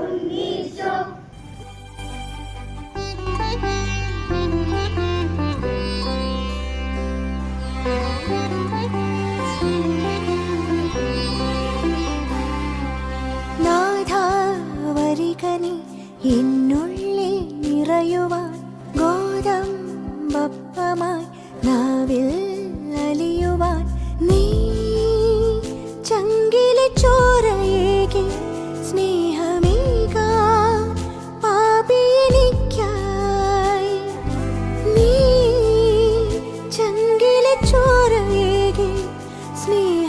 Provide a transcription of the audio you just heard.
ഉണ്ണീശോ. നാഥാവരികനി എന്നുള്ളിൽ നിറയുവാൻ sneeze.